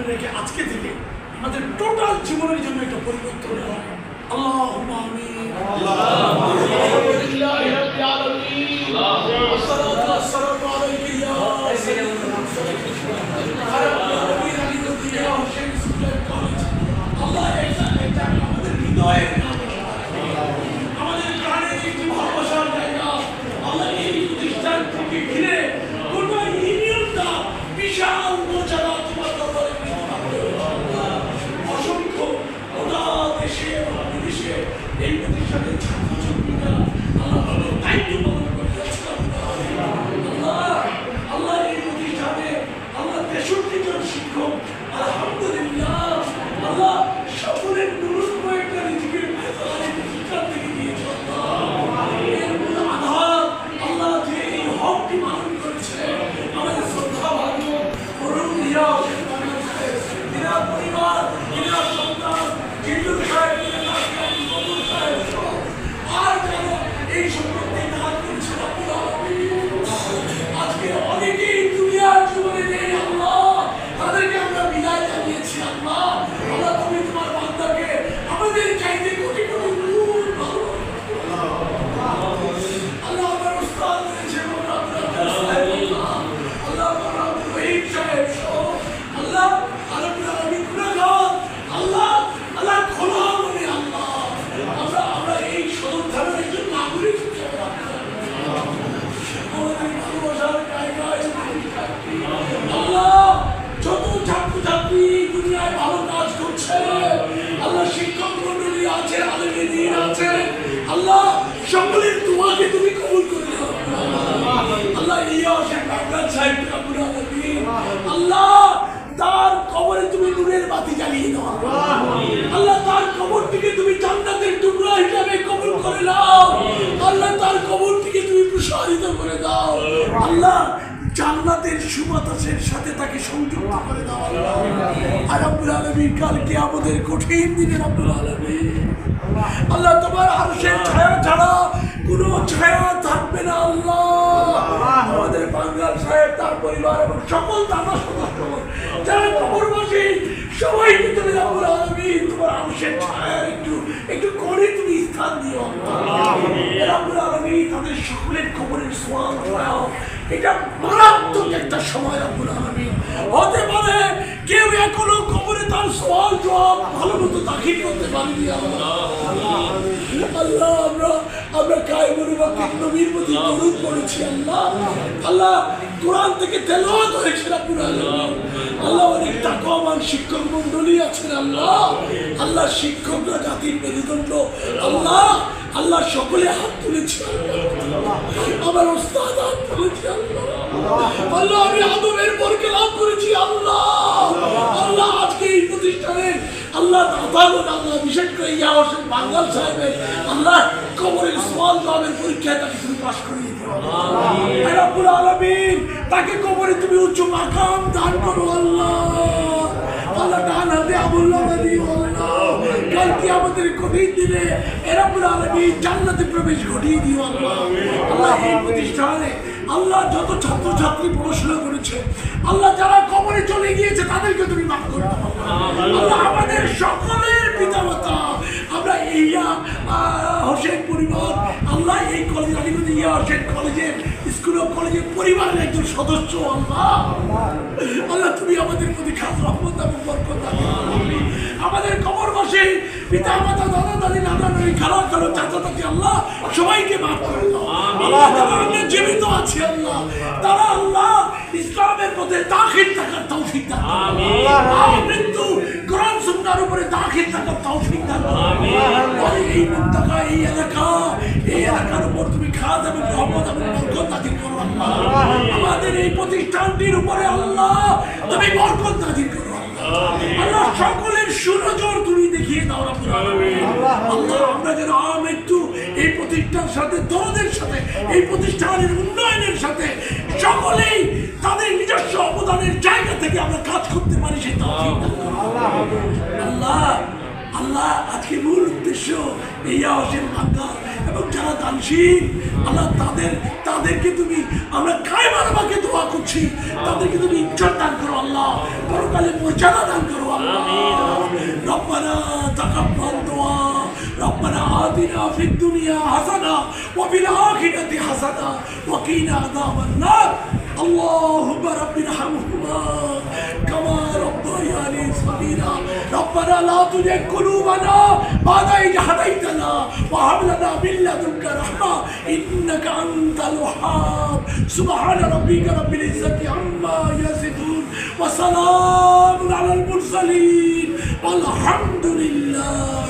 সামনে রেখে আজকে থেকে আমাদের টোটাল জীবনের জন্য একটা পরিবর্তন হয়। আল্লাহ আমিন। আলহামদুলিল্লাহ সকলের তোমাকে তুমি কবুল করে নাও। আল্লাহ আল্লাহ, তার কবরে তুমি নূরের বাতি জ্বালিয়ে দাও। আল্লাহ, তার কবরটিকে তুমি জান্নাতের টুকরা হিসাবে কবুল করে নাও। আল্লাহ, তার কবরটিকে তুমি প্রসারিত করে দাও। আল্লাহ, জান্নাতের সুবাতাসের সাথে তাকে সংযুক্ত করে দাও, আল্লাহ। আর আব্দুল আলমীর কালকে আমাদের কঠিন দিনের আব্দুল আলমী আল্লাহ তোমার আরশের ছায়া ছাড়া কোনো ছায়া থাকবে না আল্লাহ। আমাদের বাঙ্গাল সাহেব তার পরিবার এবং সকল দাদা সদস্য যারা কবরবাসী সবাইকে তুমি আলমী তোমার আরশের ছায়া একটু একটু করে তুমি স্থান দিও আব্দুল আলমী তাদের সকলের সোয়াল এটা মারাত্মক একটা সময় আব্দুল আলমী হতে পারে কেউ এখনও কবরে তার সোয়াল জবাব ভালো মতো দাখিল করতে পারিনি আল্লাহ। আমরা আমরা কায়মুর বাকির নবীর প্রতি দরুদ পড়েছি আল্লাহ। আল্লাহ, কোরআন থেকে তেলাওয়াত হয়েছে রাব্বুল আলামিন। আল্লাহ, অনেক তাকওয়ামান শিক্ষক মণ্ডলী আছেন আল্লাহ। আল্লাহ, শিক্ষকরা জাতির মেরুদণ্ড। আল্লাহ আল্লাহ সকলে হাত তুলেছে আমার ওস্তাদ হাত তুলেছে আল্লাহ। আল্লাহ, আমি আদমের পরকে লাভ বিশেষ করে বাঙ্গাল সাহেবের কবরের পরীক্ষায় তাকে তুমি পাশ করিয়ে দিও। রব্বুল আলামিন তাকে কবরে তুমি উচ্চ মাকাম দান করো আল্লাহ। আল্লাহ ডান হাতে আমুল্লাহ দিও আল্লাহ কালকে আমাদের কঠিন দিনে হে রব্বুল জান্নাতে প্রবেশ ঘটিয়ে দিও আল্লাহ। আল্লাহ এই প্রতিষ্ঠানে আল্লাহ যত ছাত্রছাত্রী পড়াশোনা করেছে আল্লাহ যারা কবরে চলে গিয়েছে তাদেরকে তুমি মাফ করে আমাদের সকলের পিতামাতা আমরা ইয়া হোসেন পরিবার আল্লাহ এই কলেজ আলিগঞ্জ ইয়া হোসেন কলেজের স্কুল ও কলেজের পরিবারের একজন সদস্য আল্লাহ। আল্লাহ তুমি আমাদের প্রতি খাস রহমত এবং বরকত আমাদের কবর বসে পিতা মাতা দাদা দাদি নানা নানি খালা খালো চাচা চাচি আল্লাহ সবাইকে মাফ করে দাও। আল্লাহ জীবিত আছি আল্লাহ তারা আল্লাহ ইসলামের পথে দাখিল থাকার তৌফিক দান করো। উপরে তৌফিক দান করো। আর এই মুত্তাকা এই এলাকা এই এলাকার উপর তুমি খাদ এবং রহমত এবং বরকত নাজিল করো আল্লাহ। আমাদের এই প্রতিষ্ঠানটির উপরে আল্লাহ তুমি বরকত নাজিল করো আল্লাহ। সকলের তুমি দেখিয়ে দাও আল্লাহ আমরা যেন আমৃত্যু এই প্রতিষ্ঠানের সাথে দরদের সাথে এই প্রতিষ্ঠানের উন্নয়নের সাথে সকলেই তাদের নিজস্ব অবদানের জায়গা থেকে আমরা কাজ করতে পারি সেই আল্লাহ আজকে মূল উদ্দেশ্য এই আওয়াজের মাদ্দা এবং যারা দানশীল আল্লাহ তাদের তাদেরকে তুমি আমরা কায়মার আমাকে দোয়া করছি তাদেরকে তুমি ইজ্জত দান করো আল্লাহ বড় পরকালে পৌঁছানো দান করো আল্লাহ ربنا تقبل دعاء ربنا آتنا في الدنيا حسنة وفي الآخرة حسنة وقنا عذاب النار اللهم رب ارحمهما كما ربياني صغيرا ربنا لا تزغ قلوبنا بعد إذ هديتنا وهب لنا من لدنك رحمة إنك أنت الوهاب سبحان ربك رب العزة عما يصفون وسلام على المرسلين والحمد لله